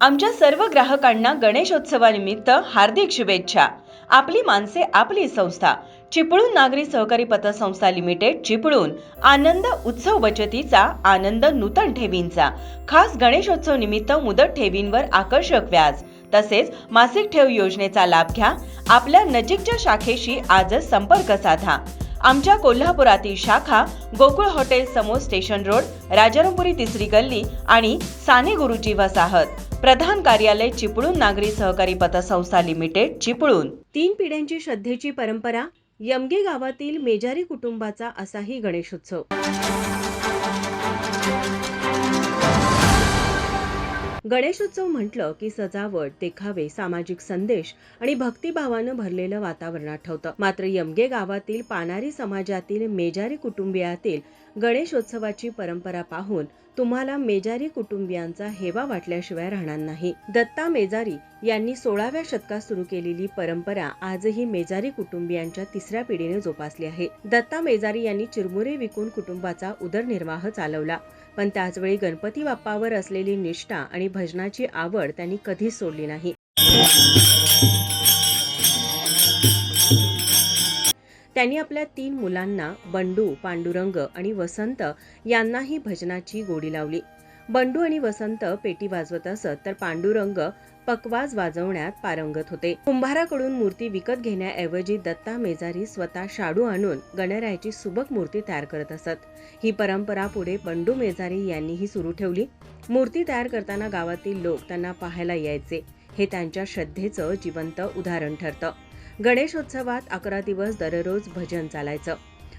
आमच्या सर्व ग्राहकांना गणेशोत्सवानिमित्त हार्दिक शुभेच्छा. आपली माणसे आपली संस्था. चिपळूण नागरी सहकारी पतसंस्था लिमिटेड चिपळूण. आनंद उत्सव बचतीचा आनंद नूतन ठेवींचा. खास गणेशोत्सव निमित्त मुदत ठेवींवर आकर्षक व्याज. तसेच मासिक ठेव योजनेचा लाभ घ्या. आपल्या नजीकच्या शाखेशी आजच संपर्क साधा. आमच्या कोल्हापुरातील शाखा गोकुळ हॉटेल समोर स्टेशन रोड राजारामपुरी तिसरी गल्ली आणि साने गुरुजी वसाहत. प्रधान कार्यालय चिपळूण नागरी सहकारी पतसंस्था लिमिटेड चिपळूण. तीन पिढ्यांची श्रद्धेची परंपरा यमगे गावातील मेजारी कुटुंबाचा असाही गणेशोत्सव. गणेशोत्सव म्हटलं की सजावट देखावे सामाजिक संदेश आणि भक्तिभावानं भरलेलं वातावरण आठवतं मात्र यमगे गावातील पानारी समाजातील मेजारी कुटुंबियातील गणेशोत्सवाची परंपरा पाहून तुम्हाला मेजारी कुटुंबियांचा हेवा वाटल्याशिवाय राहणार नाही. दत्ता मेजारी यांनी सोळाव्या शतकात सुरू केलेली परंपरा आजही मेजारी कुटुंबियांच्या तिसऱ्या पिढीने जोपासली आहे. दत्ता मेजारी यांनी चिरमुरे विकून कुटुंबाचा उदरनिर्वाह चालवला. पण त्याचवेळी गणपती बाप्पावर असलेली निष्ठा आणि भजनाची आवड त्यांनी कधीच सोडली नाही. त्यांनी आपल्या तीन मुलांना बंडू पांडुरंग आणि वसंत यांनाही भजनाची गोडी लावली. बंडू आणि वसंत पेटी वाजवत असत तर पांडुरंग पकवाज वाजवण्यात पारंगत होते. कुंभाराकडून मूर्ती विकत घेण्याऐवजी दत्ता मेजारी स्वतः शाडू आणून गणरायाची सुबक मूर्ती तयार करत असत. ही परंपरा पुढे बंडू मेजारी यांनीही सुरू ठेवली. मूर्ती तयार करताना गावातील लोक त्यांना पाहायला यायचे. हे त्यांच्या श्रद्धेचं जिवंत उदाहरण ठरतं. गणेशोत्सवात अकरा दिवस दररोज भजन चालायचं.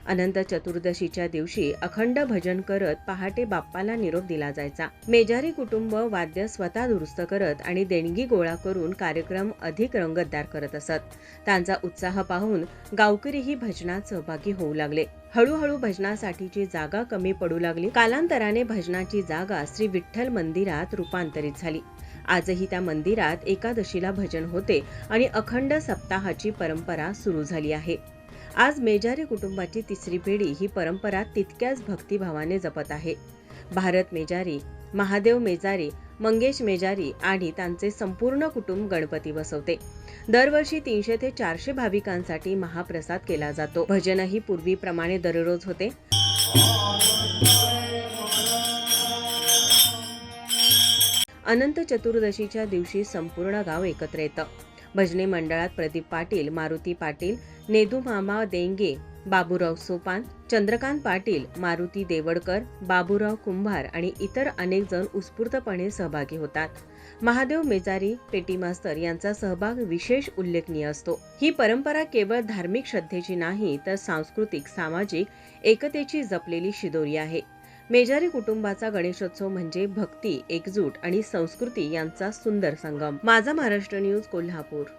अनंत चतुर्दशीच्या दिवशी अखंड भजन करत पहाटे बाप्पाला निरोप दिला जायचा. मेजारी कुटुंब वाद्य स्वतः दुरुस्त करत आणि देणगी गोळा करून कार्यक्रम अधिक रंगतदार करत असत. त्यांचा उत्साह पाहून गावकरीही भजनात सहभागी होऊ लागले. हळूहळू भजनासाठीची जागा कमी पडू लागली. कालांतराने भजनाची जागा श्री विठ्ठल मंदिरात रूपांतरित झाली. आजही त्या मंदिरात एकादशीला भजन होते आणि अखंड सप्ताहाची परंपरा सुरू झाली आहे. आज मेजारी कुटुंबाची तिसरी पिढी ही परंपरा तितक्याच भक्तिभावाने जपत आहे. भारत मेजारी महादेव मेजारी मंगेश मेजारी आणि त्यांचे संपूर्ण कुटुंब गणपती बसवते. दरवर्षी तीनशे ते चारशे भाविकांसाठी महाप्रसाद केला जातो. भजनही पूर्वीप्रमाणे दररोज होते. अनंत चतुर्दशीच्या दिवशी संपूर्ण गाव एकत्र येतं. भजनी मंडळात प्रदीप पाटील मारुती पाटील नेदू मामा देंगे बाबूराव सोपान चंद्रकांत पाटील मारुती देवडकर बाबूराव कुंभार आणि इतर अनेक जण उत्स्फूर्तपणे सहभागी होतात. महादेव मेजारी पेटी मास्तर यांचा सहभाग विशेष उल्लेखनीय असतो. ही परंपरा केवळ धार्मिक श्रद्धेची नाही तर सांस्कृतिक सामाजिक एकतेची जपलेली शिदोरी आहे. मेजारी कुटुंबाचा गणेशोत्सव म्हणजे भक्ती एकजूट आणि संस्कृती यांचा सुंदर संगम. माझा महाराष्ट्र न्यूज कोल्हापूर.